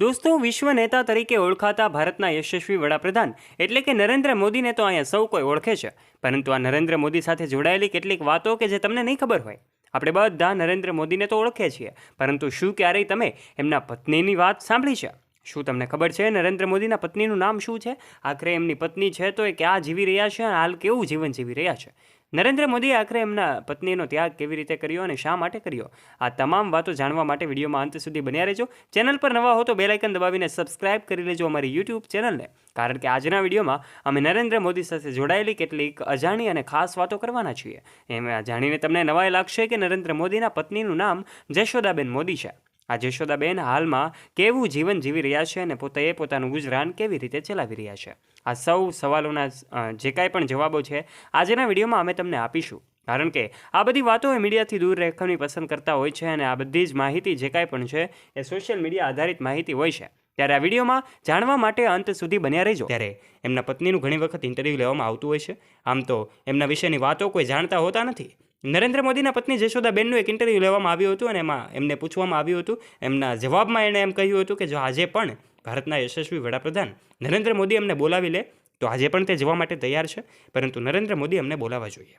દોસ્તો, વિશ્વ નેતા તરીકે ઓળખાતા ભારતના યશસ્વી વડાપ્રધાન એટલે કે નરેન્દ્ર મોદીને તો અહીંયા સૌ કોઈ ઓળખે છે. પરંતુ આ નરેન્દ્ર મોદી સાથે જોડાયેલી કેટલીક વાતો કે જે તમને નહીં ખબર હોય, આપણે બધા નરેન્દ્ર મોદીને તો ઓળખે છીએ. પરંતુ શું ક્યારેય તમે એમના પત્નીની વાત સાંભળી છે? શું તમને ખબર છે નરેન્દ્ર મોદીના પત્નીનું નામ શું છે? આખરે એમની પત્ની છે તો એ ક્યાં જીવી રહ્યા છે અને હાલ કેવું જીવન જીવી રહ્યા છે? નરેન્દ્ર મોદીએ આખરે એમના પત્નીનો ત્યાગ કેવી રીતે કર્યો અને શા માટે કર્યો? આ તમામ વાતો જાણવા માટે વિડીયોમાં અંત સુધી બન્યા રહેજો. ચેનલ પર નવા હો તો બેલાઇકન દબાવીને સબસ્ક્રાઇબ કરી લેજો અમારી યુટ્યુબ ચેનલને. કારણ કે આજના વિડીયોમાં અમે નરેન્દ્ર મોદી સાથે જોડાયેલી કેટલીક અજાણી અને ખાસ વાતો કરવાના છીએ. એમ જાણીને તમને નવાઈ લાગશે કે નરેન્દ્ર મોદીના પત્નીનું નામ જશોદાબેન મોદી છે. આ જશોદાબેન હાલમાં કેવું જીવન જીવી રહ્યા છે અને પોતે એ પોતાનું ગુજરાન કેવી રીતે ચલાવી રહ્યા છે? આ સૌ સવાલોના જે કાંઈ પણ જવાબો છે, આજના વિડીયોમાં અમે તમને આપીશું. કારણ કે આ બધી વાતો એ મીડિયાથી દૂર રહેવાની પસંદ કરતા હોય છે અને આ બધી જ માહિતી જે કાંઈ પણ છે એ સોશિયલ મીડિયા આધારિત માહિતી હોય છે. ત્યારે આ વિડીયોમાં જાણવા માટે અંત સુધી બન્યા રહેજો. ત્યારે એમના પત્નીનું ઘણી વખત ઇન્ટરવ્યૂ લેવામાં આવતું હોય છે. આમ તો એમના વિશેની વાતો કોઈ જાણતા હોતા નથી. નરેન્દ્ર મોદીના પત્ની જશોદાબેનનું એક ઇન્ટરવ્યૂ લેવામાં આવ્યું હતું અને એમાં એમને પૂછવામાં આવ્યું હતું. એમના જવાબમાં એણે એમ કહ્યું હતું કે જો આજે પણ ભારતના યશસ્વી વડાપ્રધાન નરેન્દ્ર મોદી એમને બોલાવી લે, તો આજે પણ તે જવા માટે તૈયાર છે. પરંતુ નરેન્દ્ર મોદી એમને બોલાવવા જોઈએ.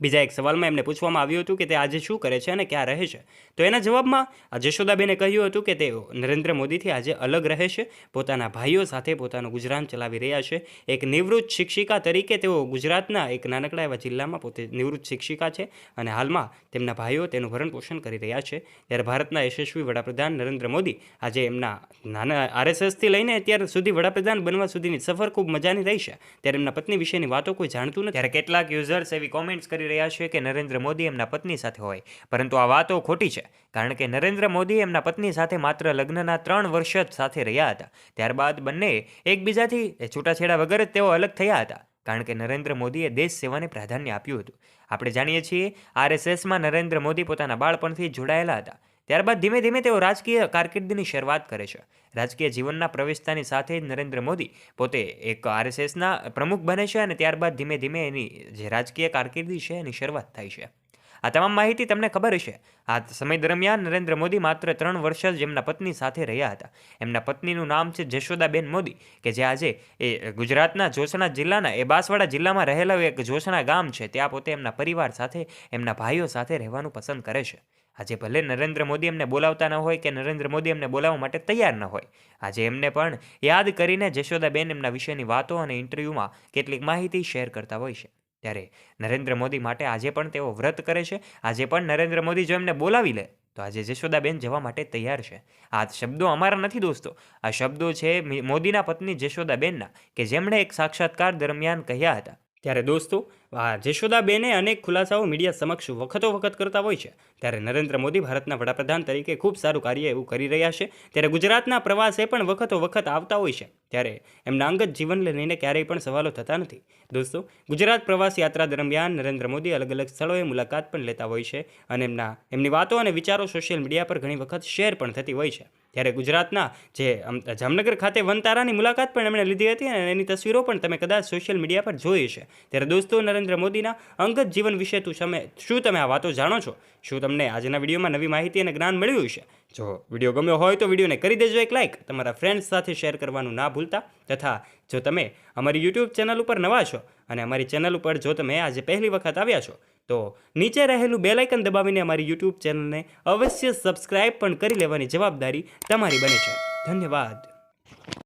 બીજા એક સવાલમાં એમને પૂછવામાં આવ્યું હતું કે તે આજે શું કરે છે અને ક્યાં રહે છે. તો એના જવાબમાં જશોદાબેને કહ્યું હતું કે તેઓ નરેન્દ્ર મોદીથી આજે અલગ રહે છે. પોતાના ભાઈઓ સાથે પોતાનું ગુજરાન ચલાવી રહ્યા છે. એક નિવૃત્ત શિક્ષિકા તરીકે તેઓ ગુજરાતના એક નાનકડા એવા જિલ્લામાં પોતે નિવૃત્ત શિક્ષિકા છે અને હાલમાં તેમના ભાઈઓ તેનું ભરણપોષણ કરી રહ્યા છે. ત્યારે ભારતના યશસ્વી વડાપ્રધાન નરેન્દ્ર મોદી આજે એમના નાના આરએસએસથી લઈને અત્યાર સુધી વડાપ્રધાન બનવા સુધીની સફર ખૂબ મજાની રહી છે. ત્યારે એમના પત્ની વિશેની વાતો કોઈ જાણતું નથી. ત્યારે કેટલાક યુઝર્સ એવી કોમેન્ટ્સ કરી રહ્યા છે કે નરેન્દ્ર મોદી એમના પત્ની સાથે હોય. પરંતુ આ વાતો ખોટી છે, કારણ કે નરેન્દ્ર મોદી એમના પત્ની સાથે માત્ર લગ્નના ત્રણ વર્ષ જ સાથે રહ્યા હતા. ત્યારબાદ બંને એકબીજાથી છૂટાછેડા વગર જ તેઓ અલગ થયા હતા, કારણ કે નરેન્દ્ર મોદીએ દેશ સેવાને પ્રાધાન્ય આપ્યું હતું. આપણે જાણીએ છીએ, આરએસએસમાં નરેન્દ્ર મોદી પોતાના બાળપણથી જોડાયેલા હતા. ત્યારબાદ ધીમે ધીમે તેઓ રાજકીય કારકિર્દીની શરૂઆત કરે છે. રાજકીય જીવનના પ્રવેશતાની સાથે જ નરેન્દ્ર મોદી પોતે એક આરએસએસના પ્રમુખ બને છે અને ત્યારબાદ ધીમે ધીમે એની જે રાજકીય કારકિર્દી છે એની શરૂઆત થાય છે. આ તમામ માહિતી તમને ખબર હશે આ સમય દરમિયાન નરેન્દ્ર મોદી માત્ર ત્રણ વર્ષ જ એમના પત્ની સાથે રહ્યા હતા. એમના પત્નીનું નામ છે જશોદાબેન મોદી, કે જે આજે એ ગુજરાતના જોશણા જિલ્લાના, એ બાંસવાડા જિલ્લામાં રહેલા એક જોશણા ગામ છે. ત્યાં પોતે એમના પરિવાર સાથે, એમના ભાઈઓ સાથે રહેવાનું પસંદ કરે છે. આજે ભલે નરેન્દ્ર મોદી એમને બોલાવતા ન હોય કે નરેન્દ્ર મોદી એમને બોલાવવા માટે તૈયાર ન હોય, આજે એમને પણ યાદ કરીને જશોદાબેન એમના વિશેની વાતો અને ઇન્ટરવ્યૂમાં કેટલીક માહિતી શેર કરતા હોય છે. ત્યારે નરેન્દ્ર મોદી માટે આજે પણ તેઓ વ્રત કરે છે. આજે પણ નરેન્દ્ર મોદી જો એમને બોલાવી લે, તો આજે જશોદાબેન જવા માટે તૈયાર છે. આ શબ્દો અમારા નથી દોસ્તો. આ શબ્દો છે મોદીના પત્ની જશોદાબેનના, કે જેમણે એક સાક્ષાત્કાર દરમિયાન કહ્યા હતા. ત્યારે દોસ્તો, આ જશોદાબેને અનેક ખુલાસાઓ મીડિયા સમક્ષ વખતો વખત કરતા હોય છે. ત્યારે નરેન્દ્ર મોદી ભારતના વડાપ્રધાન તરીકે ખૂબ સારું કાર્ય એવું કરી રહ્યા છે. ત્યારે ગુજરાતના પ્રવાસે પણ વખતો વખત આવતા હોય છે. ત્યારે એમના અંગત જીવનને લઈને ક્યારેય પણ સવાલો થતા નથી. દોસ્તો, ગુજરાત પ્રવાસ યાત્રા દરમિયાન નરેન્દ્ર મોદી અલગ અલગ સ્થળોએ મુલાકાત પણ લેતા હોય છે અને એમના, એમની વાતો અને વિચારો સોશિયલ મીડિયા પર ઘણી વખત શેર પણ થતી હોય છે. ત્યારે ગુજરાતના જે જામનગર ખાતે વનતારાની મુલાકાત પણ એમણે લીધી હતી અને એની તસવીરો પણ તમે કદાચ સોશિયલ મીડિયા પર જોઈ છે ત્યારે દોસ્તો, નરેન્દ્ર મોદીના અંગત જીવન વિશે તું તમે શું તમે આ વાતો જાણો છો? શું તમને આજના વિડીયોમાં નવી માહિતી અને જ્ઞાન મળ્યું છે જો વીડિયો ગમ્યો હોય તો વિડીયોને કરી દેજો એક લાઇક તમારા ફ્રેન્ડ્સ સાથે શેર કરવાનું ના ભૂલતા. તથા જો તમે અમારી યુટ્યુબ ચેનલ ઉપર નવા છો અને અમારી ચેનલ ઉપર જો તમે આજે પહેલી વખત આવ્યા છો તો નીચે રહેલું બેલ આઇકન દબાવીને અમારી યુટ્યુબ ચેનલને અવશ્ય સબસ્ક્રાઇબ પણ કરી લેવાની જવાબદારી તમારી બને છે. ધન્યવાદ.